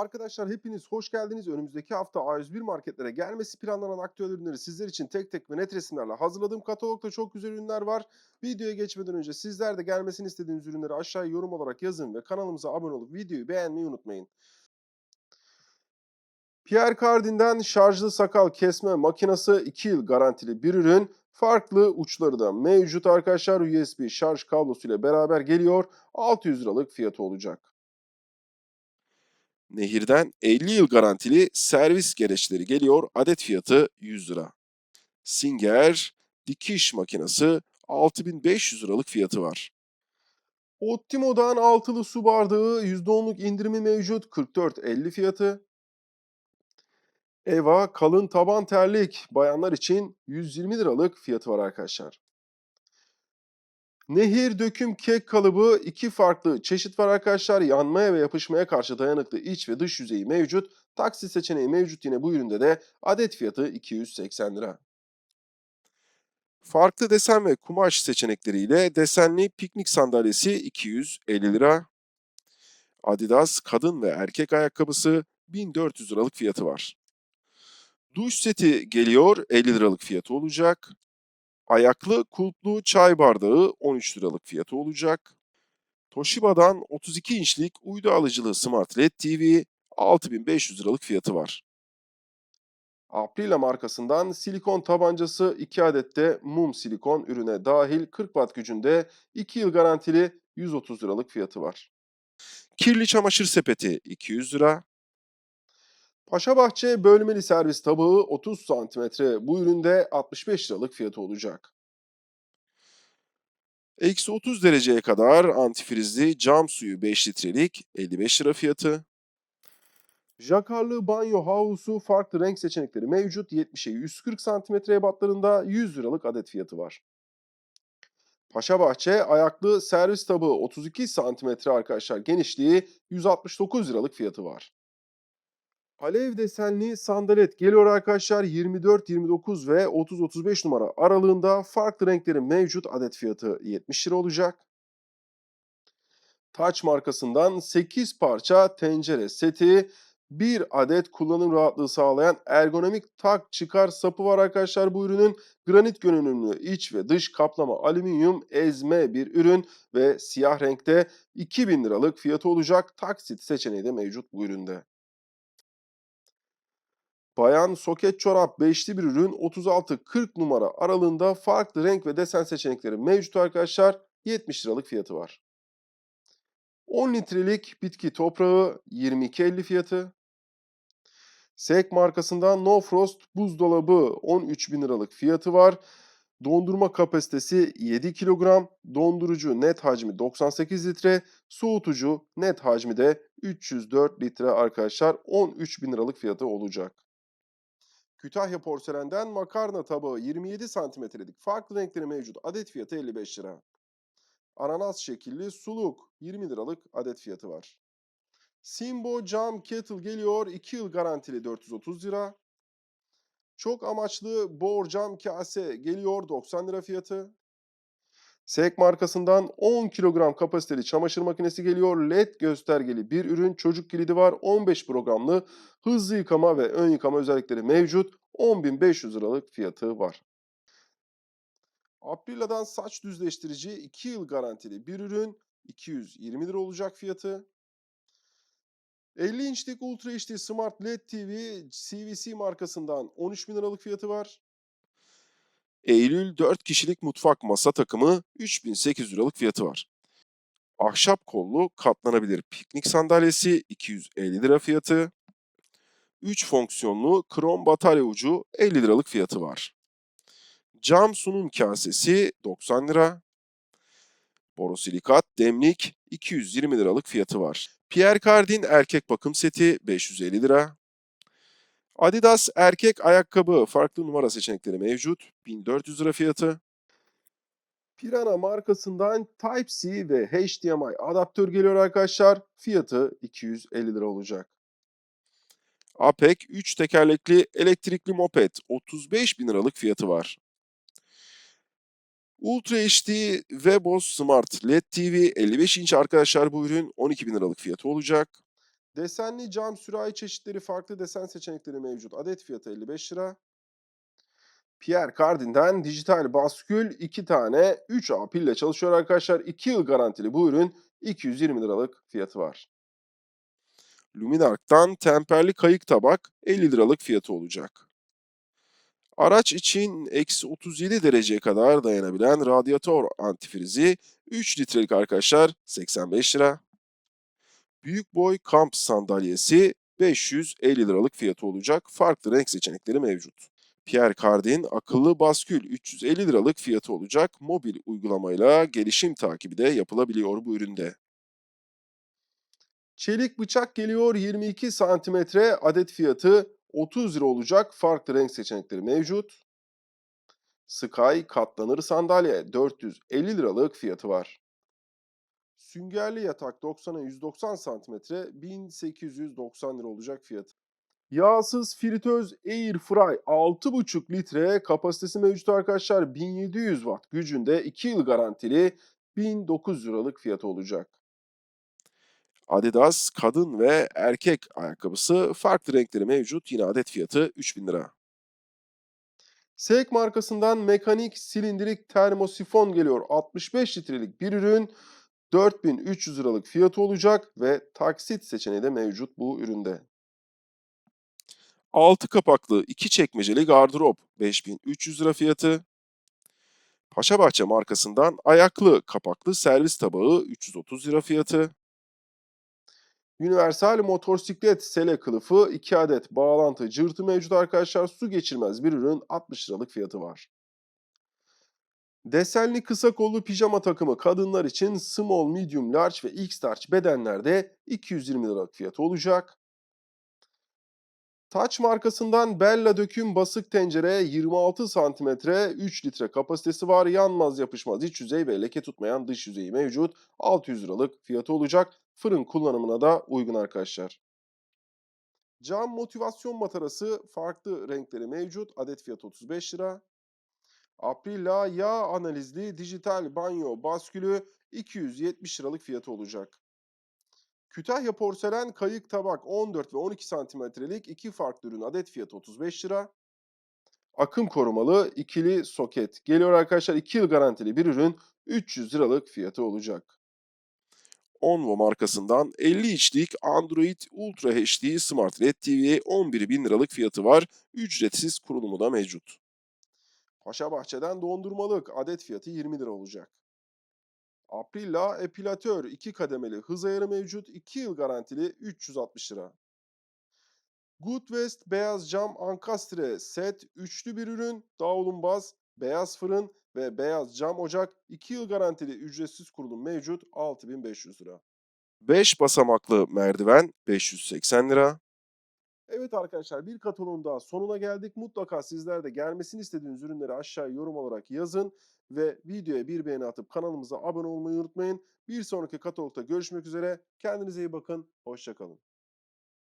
Arkadaşlar hepiniz hoş geldiniz. Önümüzdeki hafta A101 marketlere gelmesi planlanan aktüel ürünleri sizler için tek tek ve net resimlerle hazırladığım katalogda çok güzel ürünler var. Videoya geçmeden önce sizler de gelmesini istediğiniz ürünleri aşağıya yorum olarak yazın ve kanalımıza abone olup videoyu beğenmeyi unutmayın. Pierre Cardin'den şarjlı sakal kesme makinesi 2 yıl garantili bir ürün. Farklı uçları da mevcut arkadaşlar. USB şarj kablosu ile beraber geliyor. 600 liralık fiyatı olacak. Nehir'den 50 yıl garantili servis gereçleri geliyor. Adet fiyatı 100 lira. Singer dikiş makinesi 6500 liralık fiyatı var. Optimo'dan altılı su bardağı %10'luk indirimi mevcut 44.50 fiyatı. Eva kalın taban terlik bayanlar için 120 liralık fiyatı var arkadaşlar. Nehir döküm kek kalıbı iki farklı çeşit var arkadaşlar. Yanmaya ve yapışmaya karşı dayanıklı iç ve dış yüzeyi mevcut. Taksi seçeneği mevcut yine bu üründe de adet fiyatı 280 lira. Farklı desen ve kumaş seçenekleriyle desenli piknik sandalyesi 250 lira. Adidas kadın ve erkek ayakkabısı 1400 liralık fiyatı var. Duş seti geliyor 50 liralık fiyatı olacak. Ayaklı kulplu çay bardağı 13 liralık fiyatı olacak. Toshiba'dan 32 inçlik uydu alıcılı Smart LED TV 6500 liralık fiyatı var. Aprila markasından silikon tabancası 2 adette mum silikon ürüne dahil 40 watt gücünde 2 yıl garantili 130 liralık fiyatı var. Kirli çamaşır sepeti 200 lira. Paşabahçe bölmeli servis tabağı 30 santimetre. Bu üründe 65 liralık fiyatı olacak. Eksi 30 dereceye kadar antifrizli cam suyu 5 litrelik 55 lira fiyatı. Jakarlı banyo havlusu farklı renk seçenekleri mevcut. 70'e 140 santimetre ebatlarında 100 liralık adet fiyatı var. Paşabahçe ayaklı servis tabağı 32 santimetre arkadaşlar genişliği 169 liralık fiyatı var. Alev desenli sandalet geliyor arkadaşlar 24, 29 ve 30, 35 numara aralığında farklı renklerin mevcut adet fiyatı 70 lira olacak. Taç markasından 8 parça tencere seti, bir adet kullanım rahatlığı sağlayan ergonomik tak çıkar sapı var arkadaşlar bu ürünün. Granit görünümlü iç ve dış kaplama alüminyum ezme bir ürün ve siyah renkte 2000 liralık fiyatı olacak. Taksit seçeneği de mevcut bu üründe. Bayan soket çorap beşli bir ürün 36-40 numara aralığında farklı renk ve desen seçenekleri mevcut arkadaşlar. 70 liralık fiyatı var. 10 litrelik bitki toprağı 22.50 fiyatı. Sek markasından No Frost buzdolabı 13.000 liralık fiyatı var. Dondurma kapasitesi 7 kilogram, dondurucu net hacmi 98 litre, soğutucu net hacmi de 304 litre arkadaşlar 13.000 liralık fiyatı olacak. Kütahya porselenden makarna tabağı 27 santimetrelik farklı renkleri mevcut adet fiyatı 55 lira. Ananas şekilli suluk 20 liralık adet fiyatı var. Simbo cam kettle geliyor 2 yıl garantili 430 lira. Çok amaçlı bor cam kase geliyor 90 lira fiyatı. Sek markasından 10 kilogram kapasiteli çamaşır makinesi geliyor. LED göstergeli bir ürün. Çocuk kilidi var. 15 programlı hızlı yıkama ve ön yıkama özellikleri mevcut. 10.500 liralık fiyatı var. Aprila'dan saç düzleştirici 2 yıl garantili bir ürün. 220 lira olacak fiyatı. 50 inçlik Ultra HD Smart LED TV CVC markasından 13.000 liralık fiyatı var. Eylül 4 kişilik mutfak masa takımı 3800 liralık fiyatı var. Ahşap kollu katlanabilir piknik sandalyesi 250 lira fiyatı. 3 fonksiyonlu krom batarya ucu 50 liralık fiyatı var. Cam sunum kasesi 90 lira. Borosilikat demlik 220 liralık fiyatı var. Pierre Cardin erkek bakım seti 550 lira. Adidas erkek ayakkabı farklı numara seçenekleri mevcut. 1400 lira fiyatı. Pirana markasından Type-C ve HDMI adaptör geliyor arkadaşlar. Fiyatı 250 lira olacak. Apec 3 tekerlekli elektrikli moped 35 bin liralık fiyatı var. Ultra HD Webos Smart LED TV 55 inç arkadaşlar bu ürün 12 bin liralık fiyatı olacak. Desenli cam sürahi çeşitleri farklı desen seçenekleri mevcut. Adet fiyatı 55 lira. Pierre Cardin'den dijital baskül 2 tane 3A pille çalışıyor arkadaşlar. 2 yıl garantili bu ürün 220 liralık fiyatı var. Luminark'tan temperli kayık tabak 50 liralık fiyatı olacak. Araç için eksi 37 dereceye kadar dayanabilen radyatör antifrizi 3 litrelik arkadaşlar 85 lira. Büyük boy kamp sandalyesi 550 liralık fiyatı olacak. Farklı renk seçenekleri mevcut. Pierre Cardin akıllı baskül 350 liralık fiyatı olacak. Mobil uygulamayla gelişim takibi de yapılabiliyor bu üründe. Çelik bıçak geliyor 22 santimetre adet fiyatı 30 lira olacak. Farklı renk seçenekleri mevcut. Sky katlanır sandalye 450 liralık fiyatı var. Süngerli yatak 90'a 190 santimetre 1890 lira olacak fiyatı. Yağsız fritöz Air Fry 6,5 litre kapasitesi mevcut arkadaşlar 1700 watt gücünde 2 yıl garantili 1900 liralık fiyatı olacak. Adidas kadın ve erkek ayakkabısı farklı renkleri mevcut yine adet fiyatı 3000 lira. Seek markasından mekanik silindirik termosifon geliyor 65 litrelik bir ürün 4300 liralık fiyatı olacak ve taksit seçeneği de mevcut bu üründe. 6 kapaklı 2 çekmeceli gardırop 5300 lira fiyatı. Paşabahçe markasından ayaklı kapaklı servis tabağı 330 lira fiyatı. Universal motosiklet sele kılıfı 2 adet bağlantı cırtı mevcut arkadaşlar. Su geçirmez bir ürün 60 liralık fiyatı var. Desenli kısa kollu pijama takımı kadınlar için small, medium, large ve x large bedenlerde 220 liralık fiyatı olacak. Taç markasından Bella döküm basık tencere 26 santimetre 3 litre kapasitesi var. Yanmaz yapışmaz iç yüzey ve leke tutmayan dış yüzeyi mevcut. 600 liralık fiyatı olacak. Fırın kullanımına da uygun arkadaşlar. Cam motivasyon matarası farklı renkleri mevcut. Adet fiyatı 35 lira. Aprila yağ analizli dijital banyo baskülü 270 liralık fiyatı olacak. Kütahya porselen kayık tabak 14 ve 12 santimetrelik iki farklı ürün adet fiyatı 35 lira. Akım korumalı ikili soket geliyor arkadaşlar 2 yıl garantili bir ürün 300 liralık fiyatı olacak. Onvo markasından 50 inçlik Android Ultra HD Smart LED TV'ye 11.000 liralık fiyatı var. Ücretsiz kurulumu da mevcut. Paşa Bahçe'den dondurmalık adet fiyatı 20 lira olacak. Aprilla epilatör 2 kademeli hız ayarı mevcut 2 yıl garantili 360 lira. Good West beyaz cam ankastre set üçlü bir ürün davlumbaz, beyaz fırın ve beyaz cam ocak 2 yıl garantili ücretsiz kurulum mevcut 6500 lira. 5 basamaklı merdiven 580 lira. Evet arkadaşlar bir kataloğun daha sonuna geldik. Mutlaka sizler de gelmesini istediğiniz ürünleri aşağıya yorum olarak yazın. Ve videoya bir beğeni atıp kanalımıza abone olmayı unutmayın. Bir sonraki katalogda görüşmek üzere. Kendinize iyi bakın. Hoşçakalın.